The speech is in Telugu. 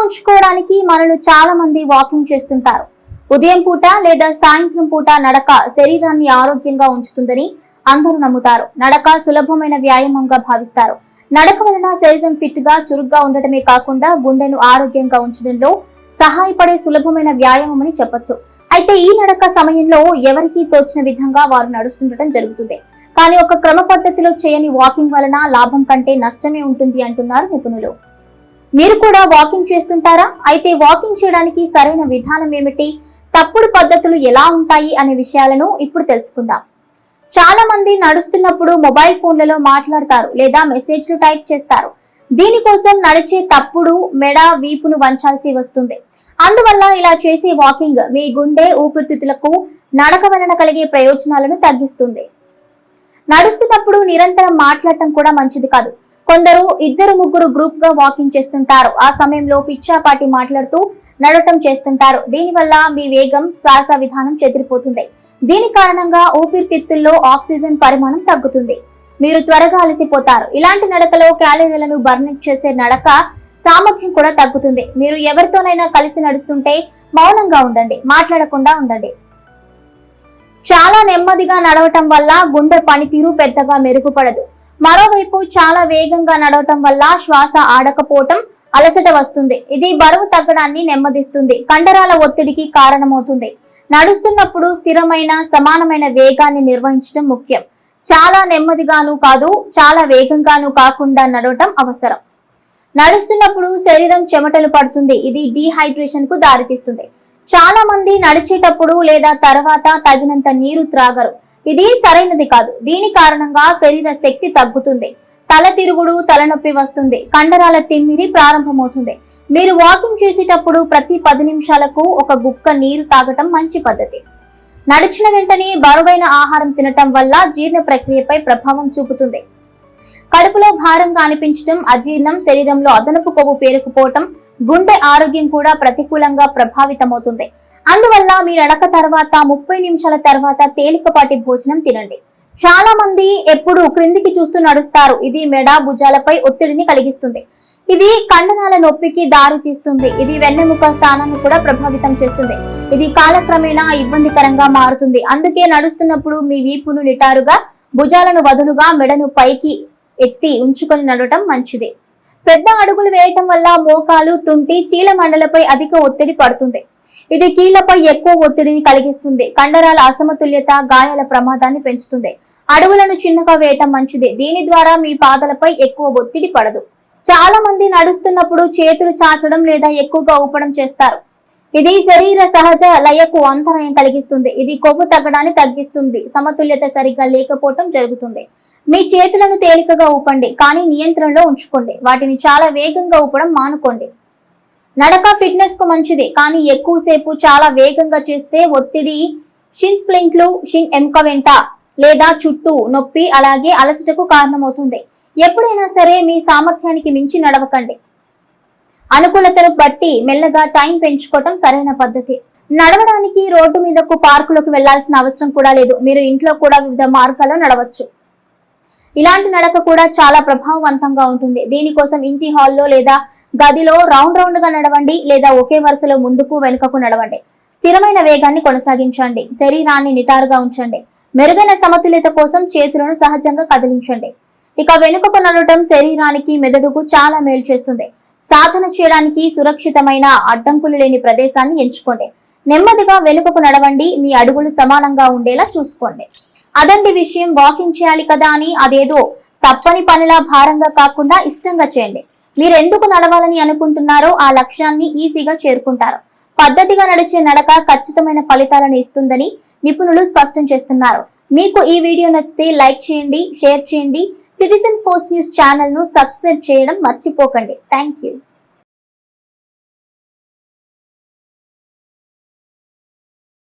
ఉంచుకోవడానికి మనలో చాలా మంది వాకింగ్ చేస్తుంటారు. ఉదయం పూట లేదా సాయంత్రం పూట నడక శరీరాన్ని ఆరోగ్యంగా ఉంచుతుందని అందరూ నమ్ముతారు. నడక సులభమైన వ్యాయామంగా భావిస్తారు. నడక వలన శరీరం ఫిట్గా చురుగ్గా ఉండటమే కాకుండా గుండెను ఆరోగ్యంగా ఉంచడంలో సహాయపడే సులభమైన వ్యాయామం అని చెప్పొచ్చు. అయితే ఈ నడక సమయంలో ఎవరికి తోచిన విధంగా వారు నడుస్తుండటం జరుగుతుంది. కానీ ఒక క్రమ పద్ధతిలో చేయని వాకింగ్ వలన లాభం కంటే నష్టమే ఉంటుంది అంటున్నారు నిపుణులు. మీరు కూడా వాకింగ్ చేస్తుంటారా? అయితే వాకింగ్ చేయడానికి సరైన విధానం ఏమిటి? తప్పుడు పద్ధతులు ఎలా ఉంటాయి అనే విషయాలను ఇప్పుడు తెలుసుకుందాం. చాలా మంది నడుస్తున్నప్పుడు మొబైల్ ఫోన్లలో మాట్లాడతారు లేదా మెసేజ్లు టైప్ చేస్తారు. దీనికోసం నడిచే తప్పుడు మెడ వీపును వంచాల్సి వస్తుంది. అందువల్ల ఇలా చేసే వాకింగ్ మీ గుండె ఊపిరితిత్తులకు నడక వలన కలిగే ప్రయోజనాలను తగ్గిస్తుంది. నడుస్తున్నప్పుడు నిరంతరం మాట్లాడటం కూడా మంచిది కాదు. కొందరు ఇద్దరు ముగ్గురు గ్రూప్గా వాకింగ్ చేస్తుంటారు. ఆ సమయంలో పిచ్చాపాటి మాట్లాడుతూ నడవటం చేస్తుంటారు. దీనివల్ల మీ వేగం శ్వాస విధానం చెదిరిపోతుంది. దీని కారణంగా ఊపిరితిత్తుల్లో ఆక్సిజన్ పరిమాణం తగ్గుతుంది. మీరు త్వరగా అలసిపోతారు. ఇలాంటి నడకలో క్యాలరీలను బర్న్ చేసే నడక సామర్థ్యం కూడా తగ్గుతుంది. మీరు ఎవరితోనైనా కలిసి నడుస్తుంటే మౌనంగా ఉండండి. మాట్లాడకుండా ఉండండి. చాలా నెమ్మదిగా నడవటం వల్ల గుండె పనితీరు పెద్దగా మెరుగుపడదు. మరోవైపు చాలా వేగంగా నడవటం వల్ల శ్వాస ఆడకపోవటం అలసట వస్తుంది. ఇది బరువు తగ్గడాన్ని నెమ్మదిస్తుంది. కండరాల ఒత్తిడికి కారణమవుతుంది. నడుస్తున్నప్పుడు స్థిరమైన సమానమైన వేగాన్ని నిర్వహించడం ముఖ్యం. చాలా నెమ్మదిగాను కాదు చాలా వేగంగాను కాకుండా నడవటం అవసరం. నడుస్తున్నప్పుడు శరీరం చెమటలు పడుతుంది. ఇది డీహైడ్రేషన్కు దారితీస్తుంది. చాలా మంది నడిచేటప్పుడు లేదా తర్వాత తగినంత నీరు త్రాగరు. ఇది సరైనది కాదు. దీని కారణంగా శరీర శక్తి తగ్గుతుంది. తల తిరుగుడు తలనొప్పి వస్తుంది. కండరాల తిమ్మిరి ప్రారంభమవుతుంది. మీరు వాకింగ్ చేసేటప్పుడు ప్రతి పది నిమిషాలకు ఒక గుక్క నీరు తాగటం మంచి పద్ధతి. నడిచిన వెంటనే బరువైన ఆహారం తినటం వల్ల జీర్ణ ప్రక్రియపై ప్రభావం చూపుతుంది. కడుపులో భారంగా అనిపించటం అజీర్ణం శరీరంలో అదనపు కొవ్వు పేరుకుపోవటం గుండె ఆరోగ్యం కూడా ప్రతికూలంగా ప్రభావితమవుతుంది. అందువల్ల మీ నడక తర్వాత ముప్పై నిమిషాల తర్వాత తేలికపాటి భోజనం తినండి. చాలా మంది ఎప్పుడు క్రిందికి చూస్తూ నడుస్తారు. ఇది మెడ భుజాలపై ఒత్తిడిని కలిగిస్తుంది. ఇది కండనాల నొప్పికి దారి తీస్తుంది. ఇది వెన్నెముక స్థానాన్ని కూడా ప్రభావితం చేస్తుంది. ఇది కాలక్రమేణా ఇబ్బందికరంగా మారుతుంది. అందుకే నడుస్తున్నప్పుడు మీ వీపును నిటారుగా భుజాలను వదులుగా మెడను పైకి ఎత్తి ఉంచుకొని నడవటం మంచిది. పెద్ద అడుగులు వేయటం వల్ల మోకాలు తుంటి చీల మండలపై అధిక ఒత్తిడి పడుతుంది. ఇది కీళ్ళపై ఎక్కువ ఒత్తిడిని కలిగిస్తుంది. కండరాల అసమతుల్యత గాయాల ప్రమాదాన్ని పెంచుతుంది. అడుగులను చిన్నగా వేయటం మంచిది. దీని ద్వారా మీ పాదాలపై ఎక్కువ ఒత్తిడి పడదు. చాలా మంది నడుస్తున్నప్పుడు చేతులు చాచడం లేదా ఎక్కువగా ఊపడం చేస్తారు. ఇది శరీర సహజ లయకు అంతరాయం కలిగిస్తుంది. ఇది కొవ్వు తగ్గడాన్ని తగ్గిస్తుంది. సమతుల్యత సరిగ్గా లేకపోవటం జరుగుతుంది. మీ చేతులను తేలికగా ఊపండి కానీ నియంత్రణలో ఉంచుకోండి. వాటిని చాలా వేగంగా ఊపడం మానుకోండి. నడక ఫిట్నెస్కు మంచిది కానీ ఎక్కువసేపు చాలా వేగంగా చేస్తే ఒత్తిడి షిన్ స్ప్లింట్లు షిన్ ఎముక వెంట లేదా చుట్టూ నొప్పి అలాగే అలసటకు కారణమవుతుంది. ఎప్పుడైనా సరే మీ సామర్థ్యానికి మించి నడవకండి. అనుకూలతను బట్టి మెల్లగా టైం పెంచుకోవటం సరైన పద్ధతి. నడవడానికి రోడ్డు మీదకు పార్కులకు వెళ్ళాల్సిన అవసరం కూడా లేదు. మీరు ఇంట్లో కూడా వివిధ మార్గాల్లో నడవచ్చు. ఇలాంటి నడక కూడా చాలా ప్రభావవంతంగా ఉంటుంది. దీనికోసం ఇంటి హాల్లో లేదా గదిలో రౌండ్ రౌండ్గా నడవండి లేదా ఒకే వరుసలో ముందుకు వెనుకకు నడవండి. స్థిరమైన వేగాన్ని కొనసాగించండి. శరీరాన్ని నిటారుగా ఉంచండి. మెరుగైన సమతుల్యత కోసం చేతులను సహజంగా కదిలించండి. ఇక వెనుకకు నడవటం శరీరానికి మెదడుకు చాలా మేలు చేస్తుంది. సాధన చేయడానికి సురక్షితమైన అడ్డంకులు లేని ప్రదేశాన్ని ఎంచుకోండి. నెమ్మదిగా వెనుకకు నడవండి. మీ అడుగులు సమానంగా ఉండేలా చూసుకోండి. అదండి విషయం. వాకింగ్ చేయాలి కదా అని అదేదో తప్పని పనిలా భారంగా కాకుండా ఇష్టంగా చేయండి. మీరు ఎందుకు నడవాలని అనుకుంటున్నారో ఆ లక్ష్యాన్ని ఈజీగా చేరుకుంటారు. పద్ధతిగా నడిచే నడక ఖచ్చితమైన ఫలితాలను ఇస్తుందని నిపుణులు స్పష్టం చేస్తున్నారు. మీకు ఈ వీడియో నచ్చితే లైక్ చేయండి షేర్ చేయండి. సిటిజన్ ఫోర్స్ న్యూస్ ఛానల్ను సబ్స్క్రైబ్ చేయడం మర్చిపోకండి. Thank you